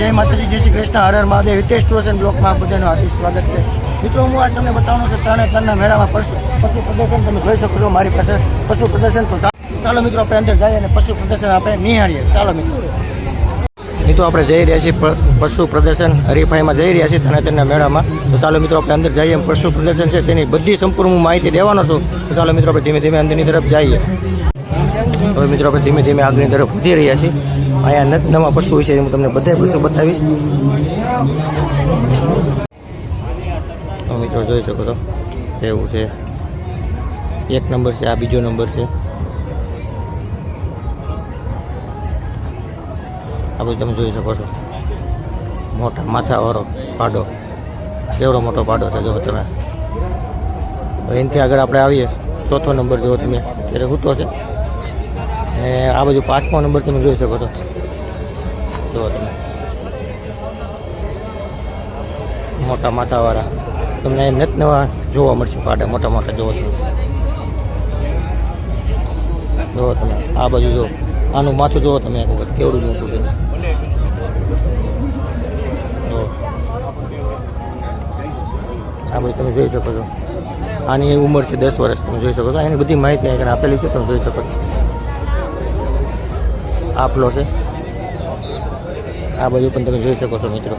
જય માતાજી, જય શ્રી કૃષ્ણ. હર હર મહાદેવ. હિતેશ ટુર્સ બ્લોકમાં બધાનું હાર્દિક સ્વાગત છે. મિત્રો, હું આજ તમને બતાવવાનું છે, ત્રણે ત્રણના મેળામાં પશુ પશુ પ્રદર્શન તમે જોઈ શકો છો મારી પાસે. પશુ પ્રદર્શન તો ચાલો મિત્રો, આપણે અંદર જઈએ અને પશુ પ્રદર્શન આપણે નિહાળીએ. ચાલો મિત્રો. મિત્રો, આપણે જઈ રહ્યા છીએ પશુ પ્રદર્શન. હરીફાઈમાં જઈ રહ્યા છીએ ત્રણે મેળામાં. તો ચાલો મિત્રો, આપણે અંદર જઈએ પશુ પ્રદર્શન છે તેની બધી સંપૂર્ણ હું માહિતી દેવાનો છું. તો ચાલો મિત્રો, આપણે ધીમે ધીમે અંદરની તરફ જઈએ. હવે મિત્રો, આપણે ધીમે ધીમે આગળની તરફ વધી રહ્યા છીએ. અહીંયા નવા પશુ વિશે હું તમને બધા પશુ બતાવીશ. મિત્રો જોઈ શકો છો, એવું છે. એક નંબર છે, આ બીજો નંબર છે. આ બધું તમે જોઈ શકો છો. મોટા માથાવાળો પાડો. કેવડો મોટો પાડો છે, જો તમે. એનાથી આગળ આપણે આવીએ. ચોથો નંબર જુઓ તમે અત્યારે હૂતો છે. અને આ બાજુ પાંચમો નંબર તમે જોઈ શકો છો. જુઓ તમે. મોટા માથાવાળા. તમને નત નવા જોવા મળશે પાડા મોટા મોટા જોવો જુઓ તમે. આ બાજુ જો આનું માથું જુઓ તમે એક વખત. કેવડું મોટું છે. આ બધું તમે જોઈ શકો છો. આની ઉંમર છે દસ વર્ષ. તમે જોઈ શકો છો. એની બધી માહિતી આગળ આપેલી છે. તમે જોઈ શકો છો. આપલો છે. આ બધું પણ તમે જોઈ શકો છો મિત્રો.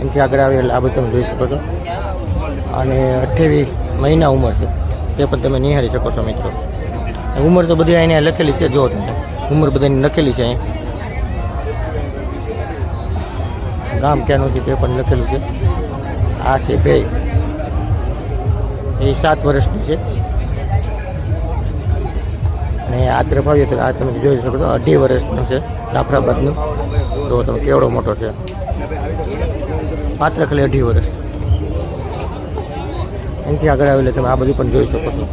એમથી આગળ આવે એટલે આ બધું તમે જોઈ શકો છો. અને અઠ્યાવીસ મહિના ઉંમર છે. તે પણ તમે નિહાળી શકો છો મિત્રો. ઉંમર તો બધી અહીંયા લખેલી છે જુઓ તમે ઉંમર બધાની લખેલી છે અહીંયા. ગામ ક્યાંનું છે તે પણ લખેલું છે. આ છે બે. એ સાત વર્ષની છે. અને આ તરફ આવીએ તો આ તમે જોઈ શકો છો, અઢી વર્ષનું છે, જાફરાબાદનું. તો તમે કેવડો મોટો છે? માત્ર ખાલી અઢી વર્ષ. એનાથી આગળ આવેલે તમે આ બધું પણ જોઈ શકો છો.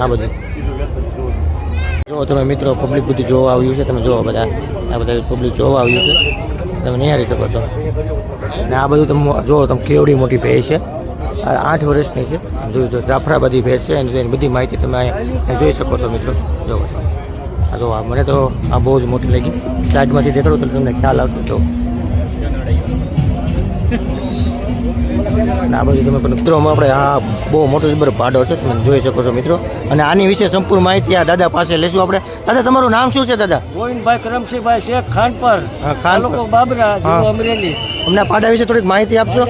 આ બધું. જો તમે મિત્રો પબ્લિક બધું જોવા આવ્યું છે, તમે જોવો બધા, આ બધા પબ્લિક જોવા આવ્યું છે, તમે નિહાળી શકો છો. અને આ બધું તમે જુઓ, તમે કેવડી મોટી ભેય છે. આઠ વર્ષની છે. જોયું તો જાફરાબાદી ભેંસ છે એની બધી માહિતી તમે અહીંયા જોઈ શકો છો મિત્રો. જો. આ તો મને તો આ બહુ જ મોટી લાગી. સાઈડમાંથી દેખાડું તો તમને ખ્યાલ આવશે. તો આ બાજુ તમે પણ મિત્રો આપણે આ બહુ મોટો જબર પાડો છે તમે જોઈ શકો છો મિત્રો. અને આની વિશે સંપૂર્ણ માહિતી આ દાદા પાસે લેશું આપણે. દાદા તમારું નામ શું છે દાદા? ગોવિંદભાઈ કરમસિંહભાઈ શેખ ખાનપર ખાનપર. બાબરા અમરેલી. અમને પાડા વિશે થોડીક માહિતી આપશો?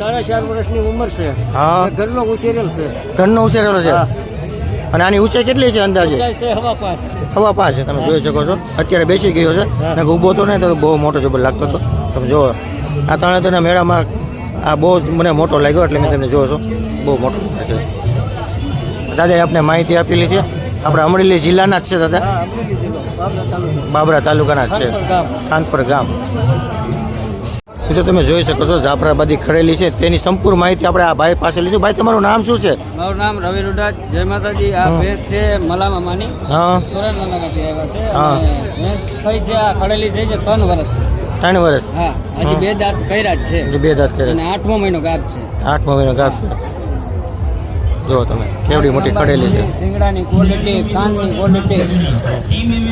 સાડા ચાર વર્ષની ઉંમર છે. હા. ઘરનો ઉછેરેલ છે. ઘરનો ઉછેરેલો છે? અને આની ઊંચાઈ કેટલી છે અંદાજે? હવા પાસ. છે તમે જોઈ શકો છો. અત્યારે બેસી ગયો છે. અને ઊભો તો નહીં તો બહુ મોટો જબર લાગતો હતો. તમે જુઓ. આ ત્રણે ત્રણે મેળામાં આ બહુ મને મોટો લાગ્યો એટલે મેં તમને જોશો બહુ મોટો લાગ્યો દાદાએ આપણે માહિતી આપેલી છે. આપણે અમરેલી જિલ્લાના જ છે દાદા. બાબરા તાલુકાના. જ છે. ખાનપર ગામ. મિત્રો તમે જોઈ શકો છો જાફરાબાદી ખડેલી છે. તેની સંપૂર્ણ માહિતી આપણે આ ભાઈ પાસે લઈશું. ભાઈ તમારું નામ શું છે? મારું નામ રવિ રૂડા જય માતાજી. આ. ભેંસ છે મલામા માની. હા. સુરેન્દ્રનગરથી આવ્યા છે. ભેંસ થઈ છે આ ખડેલી થઈ છે ત્રણ વર્ષ ત્રણ વર્ષ? હા હજી બે દાંત કર્યા જ છે. બે દાંત કર્યા અને આઠમો મહિનો ગાભ છે. આઠમો મહિનો ગાપ છે. જો તમે કેવડી મોટી ખડેલી છે. શિંગડાની ક્વોલિટી કાનની ક્વોલિટી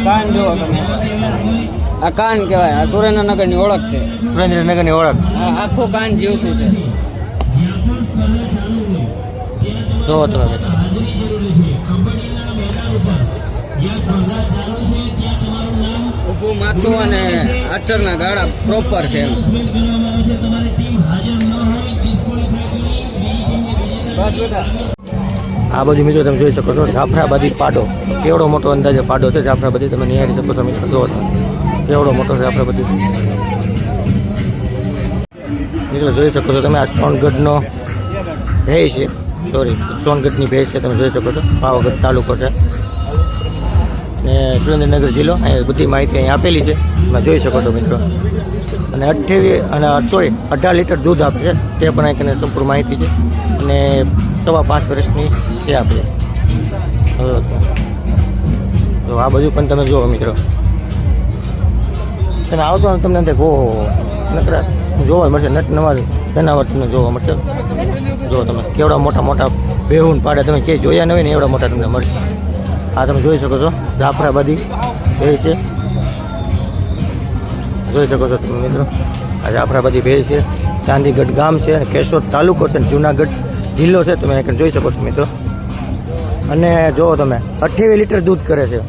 કાન જુઓ તમે. આ કાન કહેવાય આ સુરેન્દ્રનગરની ઓળખ છે. સુરેન્દ્રનગરની ઓળખ. હા આખું કાન જીવતું છે. જો તમે. મિત્રો. અને આચરના ગાળા પ્રોપર છે આ બધી મિત્રો તમે જોઈ શકો છો જાફરાબાદી પાડો. કેવડો મોટો અંદાજે પાડો છે જાફરાબાદી તમે નિહાળી શકો છો મિત્રો, જુઓ કેવડો મોટો જાફરાબાદી. મિત્રો જોઈ શકો છો તમે આ સોનગઢનો ભેય છે. સોરી સોનગઢની ભેંસ છે, તમે જોઈ શકો છો. પાવાગઢ તાલુકો છે. ને સુરેન્દ્રનગર જિલ્લો. અહીંયા બધી માહિતી અહીં આપેલી છે. તમે જોઈ શકો છો મિત્રો. અને અઠ્યાવીસ અને સોરી, અઢાર લીટર દૂધ આપે છે. તે પણ અહીં કને સંપૂર્ણ માહિતી છે. અને સવા પાંચ વર્ષની છે આપે. તો આ બધું પણ તમે જુઓ મિત્રો. તમે આવશો ને તમને અંદર ઓહો નકરા જોવા મળશે. નટ નવા જનાવર તમને જોવા મળશે. જો તમે, કેવડા મોટા મોટા બેહુન પાડે. તમે જે જોયા ન ને એવડા મોટા તમને મળશે. આ તમે જોઈ શકો છો, જાફરાબાદી ભેજ છે. જોઈ શકો છો તમે મિત્રો, આ જાફરાબાદી ભેજ છે. ચાંદીગઢ ગામ છે અને કેશોદ તાલુકો છે જુનાગઢ જિલ્લો છે. તમે અહીં જોઈ શકો છો મિત્રો. અને જુઓ તમે, અઠ્યાવીસ લીટર દૂધ કરે છે.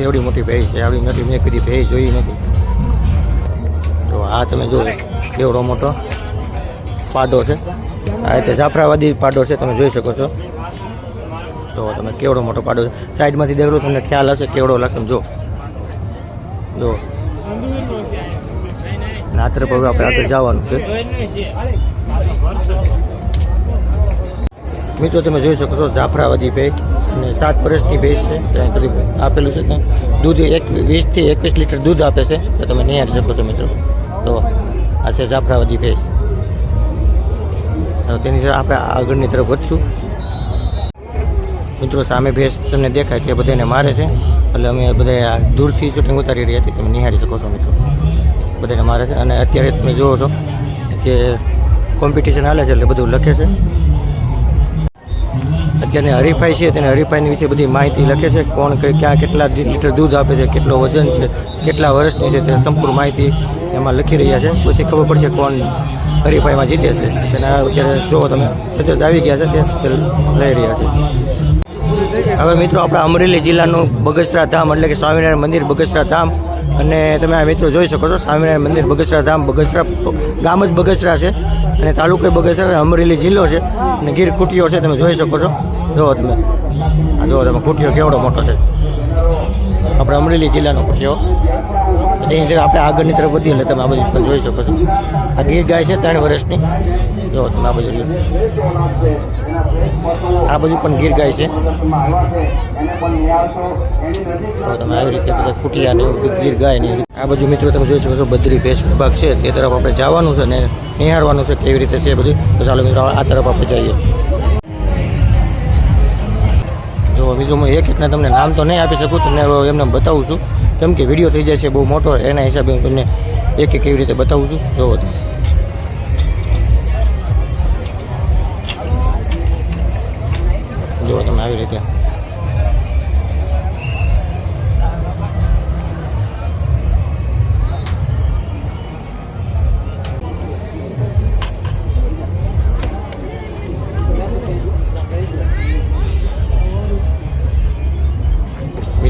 એવડી મોટી ભેજ છે. આવડી મોટી મેં કદી ભેજ જોઈ નથી. તો આ તમે જોયો કેવડો મોટો પાડો છે. આ રીતે જાફરાવાદી પાડો છે, તમે જોઈ શકો છો. જો તમે કેવડો મોટો પાડો સાઈડમાંથી દેખલો, તમને ખ્યાલ હશે કેવડો લાગે જો. જો. નાત્ર પગ આપણે આગળ જવાનું છે. મિત્રો, તમે જોઈ શકો છો જાફરાવાદી ભેજ અને સાત વર્ષની ભેજ છે. ત્યાં કરી આપેલું છે ત્યાં. દૂધ એક વીસથી એકવીસ લીટર દૂધ આપે છે. તો તમે નિહાળી શકો છો, મિત્રો. તો આ છે જાફરાવાદી તો તેની આપણે આગળની તરફ વધશું. મિત્રો સામે ભેંસ તમને દેખાય કે બધાને મારે છે. એટલે અમે બધા દૂરથી શૂટિંગ ઉતારી રહ્યા છીએ તમે નિહાળી શકો છો મિત્રો. બધાને મારે છે. અને અત્યારે તમે જુઓ છો જે કોમ્પિટિશન હાલે છે એટલે બધું લખે છે. અત્યારની હરીફાઈ છે, તેને હરીફાઈની વિશે બધી માહિતી લખે છે. કોણ ક્યાં કેટલા લીટર દૂધ આપે છે, કેટલો વજન છે, કેટલા વર્ષની છે, તે સંપૂર્ણ માહિતી એમાં લખી રહ્યા છે. પછી ખબર પડશે કોણ હરીફાઈમાં જીતે છે. તેના અત્યારે જુઓ તમે, સચોટ આવી ગયા છે, તે લઈ રહ્યા છે. હવે મિત્રો આપણા અમરેલી જિલ્લાનું બગસરા ધામ એટલે કે સ્વામિનારાયણ મંદિર બગસરા ધામ. અને તમે આ મિત્રો જોઈ શકો છો, સ્વામિનારાયણ મંદિર બગસરા ધામ, બગસરા ગામ જ બગસરા છે. અને તાલુકો બગસરા અમરેલી જિલ્લો છે. અને ગીર કુટીઓ છે, તમે જોઈ શકો છો. જુઓ તમે જુઓ તમે કુટીઓ કેવડો મોટો છે. આપણે અમરેલી જિલ્લાનો કુટીઓ અંદર આપણે આગળની તરફ વધીએ એટલે તમે આ બધું જોઈ શકો છો. આ ગીર ગાય છે ત્રણ વર્ષની. જો તમે આ બધું આ બધું પણ ગીર ગાય છે. તમે આવી રીતે બધા ખૂટિયા ને ગીર ગાય ને આ બધું મિત્રો તમે જોઈ શકો છો બદરી ભેંસ છે. તે તરફ આપણે જવાનું છે ને નિહાળવાનું છે કેવી રીતે છે બધું. તો ચાલો મિત્રો, આ તરફ આપણે જઈએ. જો બીજું હું એક એકના તમને નામ તો નહીં આપી શકું, તમને એમને બતાવું છું. કેમ કે વીડિયો થઈ જાય છે, બહુ મોટો, એના હિસાબે હું તમને એક એક કેવી રીતે બતાવું છું. જોવો તમે. જુઓ તમે આવી રીતે.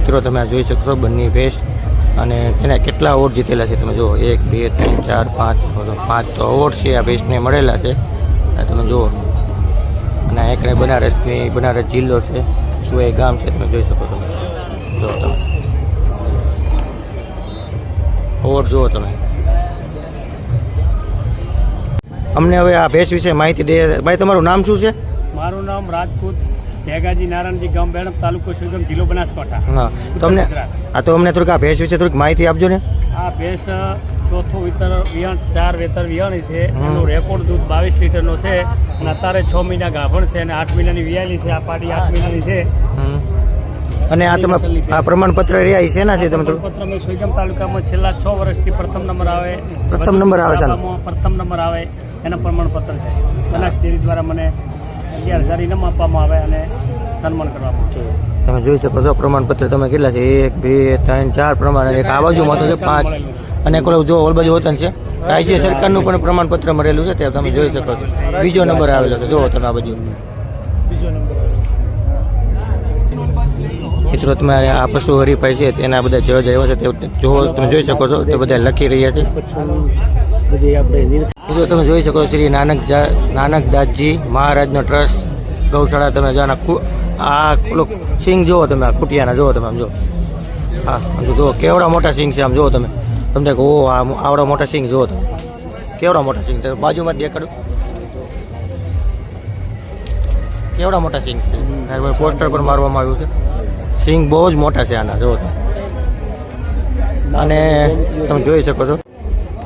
મિત્રો, તમે આ જોઈ શકશો બંને ભેંસ. અને તેના કેટલા અવોર્ડ જીતેલા છે તમે જુઓ. એક, બે, ત્રણ, ચાર, પાંચ. પાંચ તો અવોર્ડ છે, આ ભેંસને મળેલા છે. તમે જુઓ. અને આ એકને બનારસની બનારસ જિલ્લો છે. સુએ ગામ છે, તમે જોઈ શકો છો. જુઓ તમે. અવોર્ડ જુઓ તમે. અમને હવે આ ભેંસ વિશે માહિતી દે. ભાઈ, તમારું નામ શું છે? મારું નામ રાજપૂત ભેગાજી નારાયણજી ગામ બેણપ તાલુકો સુગમ જિલ્લો બનાસકાંઠા. હા તો અમને તો અમને થોડીક આ ભેંસ વિશે થોડીક માહિતી આપજો ને. આ ભેંસ ચોથું વિતર વિહણ ચાર વેતર વિહાણી છે. એનું રેકોર્ડ દૂધ બાવીસ લીટરનો છે અને અત્યારે છ મહિના ગાભણ છે અને આઠ મહિનાની વિયાલી છે. આ પાડી આઠ મહિનાની છે. અને આ તમે આ પ્રમાણપત્ર રહ્યા છે શેના છે તમે પત્ર મેં સુઈગામ તાલુકામાં છેલ્લા છ વર્ષથી પ્રથમ નંબર આવે. પ્રથમ નંબર આવે છે પ્રથમ નંબર આવે. એના પ્રમાણપત્ર છે. બનાસ ડેરી દ્વારા મને અગિયાર હજાર ઇનામ આપવામાં આવે અને સન્માન કરવામાં આવે. તમે જોઈ શકો છો પ્રમાણપત્ર તમે કેટલા છે? એક બે ત્રણ ચાર પ્રમાણ અને એક આ બાજુમાં તો છે પાંચ. અને કોઈ જો ઓલ બાજુ વતન છે રાજ્ય સરકારનું પણ પ્રમાણપત્ર મળેલું છે તે તમે જોઈ શકો છો. બીજો નંબર આવેલો છે જોવો તમે આ બાજુ. બીજો મિત્રો તમે આ પશુ હરીફાઈ છે તેના બધા જજ આવ્યા છે તે જો તમે જોઈ શકો છો તે બધા લખી રહ્યા છે. મિત્રો, તમે જોઈ શકો શ્રી નાનક નાનક દાસજી મહારાજનો ટ્રસ્ટ, ગૌશાળા તમે જો આ પેલો સિંગ જુઓ તમે, આ કુટિયાના જુઓ તમે, આમ જો હા, આમ જુઓ કેવડા મોટા સિંગ છે, આમ જુઓ તમે. તમને કહો આ આવડા મોટા સિંગ જુઓ તમે. કેવડા મોટા સિંગ છે? બાજુમાં જ દેખાડું. કેવડા મોટા સિંગ છે? પોસ્ટર પર મારવામાં આવ્યું છે. સિંગ બહુ જ મોટા છે આના, જુઓ તમે. અને તમે જોઈ શકો છો.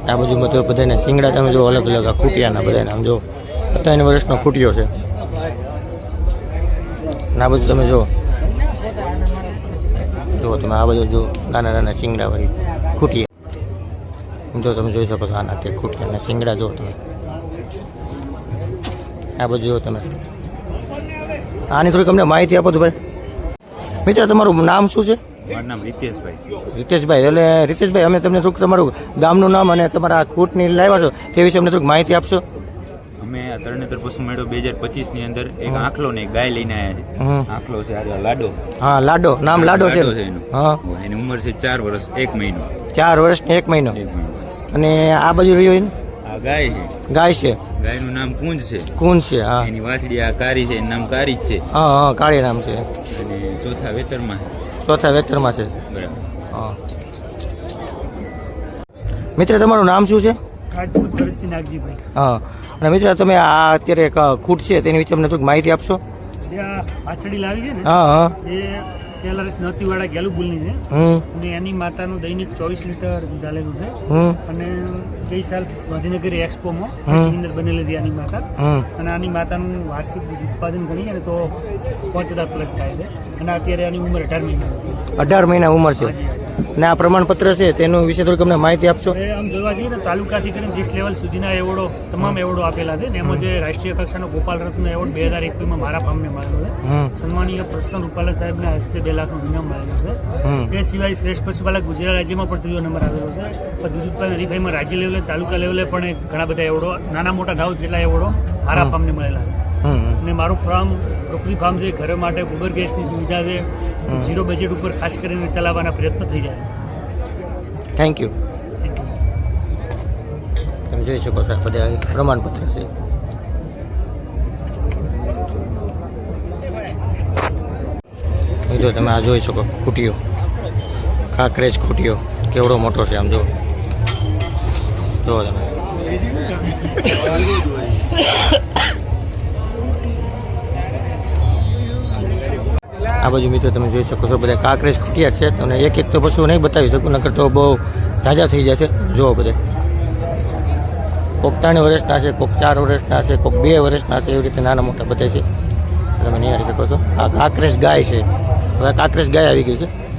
આ બાજુમાં તો બધાને શિંગડા, તમે જો અલગ અલગ આ ખૂટિયાના બધાને આમ જો ત્રણ વર્ષનો ખૂટ્યો છે. આ બધું તમે જો જુઓ તમે આ બધું જો નાના નાના શિંગડા વાળી ખૂટિયા જો તમે જોઈ શકો છો આના તે ખૂટિયા અને શિંગડા જુઓ તમે. આ બધું જુઓ તમે. આની થોડીક અમને માહિતી આપો તો ભાઈ. મિત્ર, તમારું નામ શું છે? મારું નામ રિતેશભાઈ રિતેશભાઈ એટલે રિતેશભાઈ અમે તમને થોડુંક તમારું ગામનું નામ અને તમારા કૂટની લાવ્યા છો તે વિશે અમને થોડીક માહિતી આપશો? અમે આ તરણેતર પશુ મેળો બે હજાર પચીસની અંદર એક આંખલો ને ગાય લઈને આવ્યા છે. આંખલો છે આ લાડો. હા લાડો નામ લાડો છે એનું. એની. ઉંમર છે ચાર વર્ષ એક મહિનો. ચાર વર્ષ ને એક મહિનો. અને આ બાજુ રહ્યો એનું? આ ગાય છે. ગાય છે. ગાયનું નામ કુંજ છે. કુંજ છે હા. એની વાછડી આ કારી છે એનું નામ કારી જ છે. હા હા કાળી નામ છે. અને ચોથા વેતરમાં ચોથા વેતરમાં છે. હા. મિત્ર તમારું નામ શું છે? હા. અને મિત્ર તમે આ અત્યારે એક ખૂટ છે તેની વિશે અમને થોડીક માહિતી આપશો? જે આ પાછડી લાવી છે ને હા હા. એ પહેલા વર્ષ નતીવાળા ગેલું બુલની છે. અને એની માતાનું દૈનિક ચોવીસ લીટર ચાલેલું છે. અને ગઈ સાલ ગાંધીનગર એક્સપોમાં અંદર બનેલી હતી આની માતા. અને આની માતાનું વાર્ષિક ઉત્પાદન ગણીએ ને તો પાંચ હજાર પ્લસ થાય છે. અને અત્યારે આની ઉંમર અઢાર મહિના અઢાર મહિના ઉંમર છે. અને આ પ્રમાણપત્ર છે તેનું વિશે થોડીક અમને માહિતી આપશો? આમ જોવા જઈએ તો તાલુકાથી કરીને ડિસ્ટ લેવલ સુધીના એવોર્ડો તમામ એવોર્ડો આપેલા છે. ને એમાં જે રાષ્ટ્રીય કક્ષાનો ગોપાલ રત્ન એવોર્ડ બે હજાર એકવીસમાં મારા પામને મળેલો છે. સન્માનીય પ્રશ્ન રૂપાલા સાહેબના હસ્તે બે લાખનું ઇનામ મળેલું છે. એ સિવાય શ્રેષ્ઠ પશુપાલક ગુજરાત રાજ્યમાં પણ ત્રીજો નંબર આવેલો છે. પણ દૂધ ઉત્પાદન હરીફાઈમાં રાજ્ય લેવલે તાલુકા લેવલે પણ ઘણા બધા એવોર્ડો નાના મોટા ગાઉ જેટલા એવોર્ડો મારા પામને મળેલા છે. અને મારું ફાર્મ રોકડી ફાર્મ છે ઘર માટે ગોબર ગેસની સુવિધા છે. ઝીરો બજેટ ઉપર ખાસ કરીને ચલાવવાના પ્રયત્ન થઈ રહ્યા થેન્ક યુ તમે જોઈ શકો છો આ બધા પ્રમાણપત્ર છે. જો તમે આ જોઈ શકો ખૂટીઓ. કાંકરેજ ખૂટીઓ. કેવડો મોટો છે આમ જો. જુઓ તમે. આ બાજુ મિત્રો તમે જોઈ શકો છો, બધા કાંકરેજ ખૂટિયા છે. તમને એક એક તો પશુ નહીં બતાવી શકું, નકર તો બહુ ઝાઝા થઈ જશે. જુઓ બધે. કોક ત્રણ વર્ષના છે, કોક ચાર વર્ષના છે, કોક બે વર્ષના છે, એવી રીતે નાના મોટા બધા છે. તમે નિહાળી શકો છો. આ કાંકરેજ ગાય છે. હવે કાંકરેજ ગાય આવી ગઈ છે.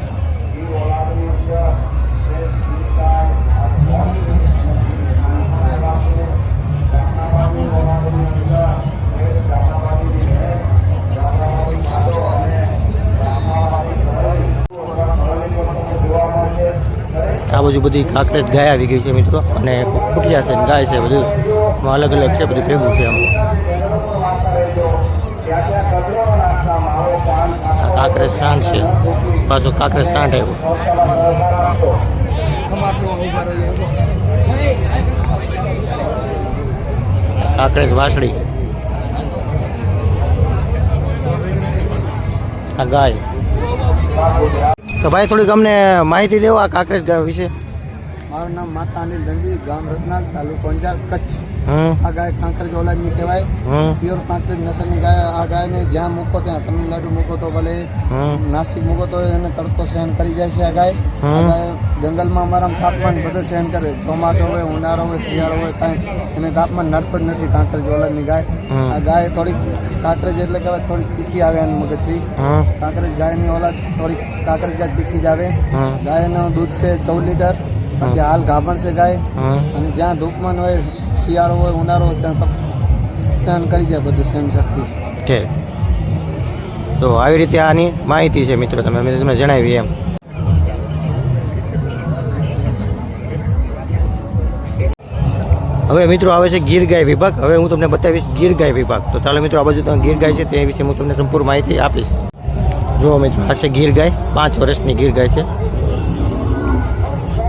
આ બાજુ બધી કાંકરેજ ગાય આવી ગઈ છે મિત્રો. અને કુટિયા છે ગાય છે બધું. અલગ અલગ છે બધું ભેગું છે આમ કાંકરેજ સાંઠ છે. પાછો કાંકરેજ સાંઠ આવ્યો. કાંકરેજ વાસળી આ ગાય. તો ભાઈ થોડીક અમને માહિતી દેવો આ કાંકરેજ ગાય વિશે. મારું નામ માતા અનિલ ધનજી ગામ રત્નાલ તાલુકો અંજાર કચ્છ. આ ગાય કાંકરેજ ઓલાદની કહેવાય. પ્યોર કાંકરેજ નસલની ગાય આ ગાયને જ્યાં મૂકો ત્યાં તમિલનાડુ મૂકો તો ભલે નાસિક મૂકો તો એને તડકો સહન કરી જાય છે આ ગાય. આ ગાય જંગલમાં અમારા તાપમાન બધું સહન કરે. ચોમાસો હોય ઉનાળો હોય શિયાળો હોય કાંઈ. એને તાપમાન નડતો જ નથી કાંકરેજ ઓલાદની ગાય. આ ગાય થોડીક કાંકરેજ એટલે કહેવાય થોડીક તીખી આવે એના મગજથી. કાંકરેજ ગાયની ઓલાદ થોડીક કાંકરેજ ગાય તીખી જ આવે. ગાયનું દૂધ છે ચૌદ લીટર. બાકી હાલ ગાભણ છે ગાય. અને જ્યાં ધૂપમાન હોય શિયાળો હોય ઉનાળો હોય ત્યાં સહન કરી જાય બધું સહન શક્તિ. કે તો આવી રીતે આની માહિતી છે મિત્રો તમે મેં તમને જણાવી એમ. હવે મિત્રો આવે છે ગીર ગાય વિભાગ. હવે હું તમને બતાવીશ ગીર ગાય વિભાગ. તો ચાલો મિત્રો, આ બાજુ ગીર ગાય છે, તે વિશે હું તમને સંપૂર્ણ માહિતી આપીશ. જુઓ મિત્રો, આ છે ગીર ગાય. પાંચ વર્ષની ગીર ગાય છે.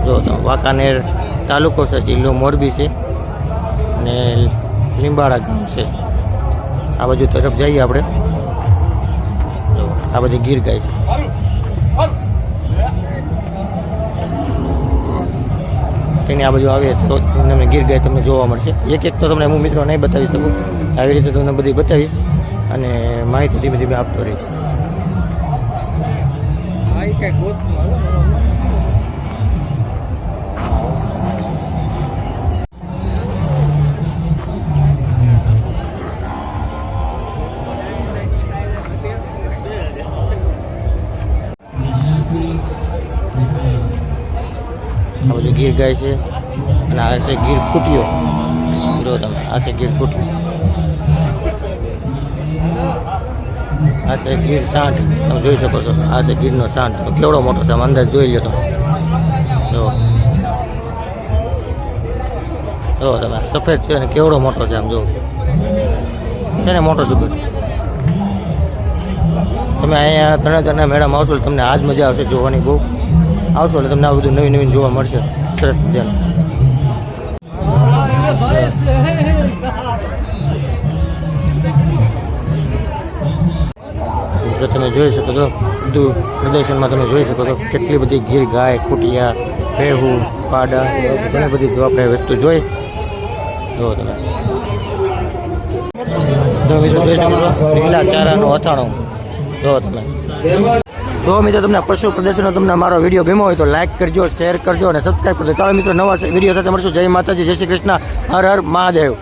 જો વાંકાનેર તાલુકો છે, જિલ્લો મોરબી છે અને લીંબાડા ગામ છે. આ બાજુ તરફ જઈએ આપણે. આ બધી ગીર ગાય છે. તેની આ બાજુ આવે તો તમને ગીર ગાય તમને જોવા મળશે. એક એક તો તમને હું મિત્રો નહીં બતાવી શકું. આવી રીતે તમને બધી બતાવીશ અને માહિતી ધીમે ધીમે આપતો રહીશ. આ બધું ગીર ગાય છે અને આ છે ગીર ફૂટ્યો જો તમે, આ છે ગીર ફૂટ્યો આ છે ગીર સાંઠ તમે જોઈ શકો છો, આ છે ગીરનો સાંઠ કેવડો મોટો છે અંદાજ જોઈ લો તમે. જો. જો તમે, સફેદ છે અને કેવડો મોટો છે આમ જો. છે ને મોટો જુગર તમે અહીંયા તરણેતરના મેળામાં આવશો તમને આજ મજા આવશે જોવાની બહુ. આવશો એટલે તમને આ બધું નવી નવીન જોવા મળશે. સરસ મજાનું. તમે જોઈ શકો છો, બધું પ્રદર્શનમાં તમે જોઈ શકો છો, કેટલી બધી ગીર, ગાય, કુટિયા, ભેહું, પાડા, ઘણી બધી આપણે વસ્તુ જોઈ. જુઓ તમે. છો, લીલા ચારાનું અથાણું. જો તમે. જો મિત્રો, તમને પશુ પ્રદર્શનનો તમને મારો વીડિયો ગમ્યો હોય તો લાઇક કરજો શેર કરજો અને સબસ્ક્રાઈબ કરજો. ચાલો મિત્રો, નવા વીડિયો સાથે મળશું. જય માતાજી, જય શ્રી કૃષ્ણ. હર હર મહાદેવ.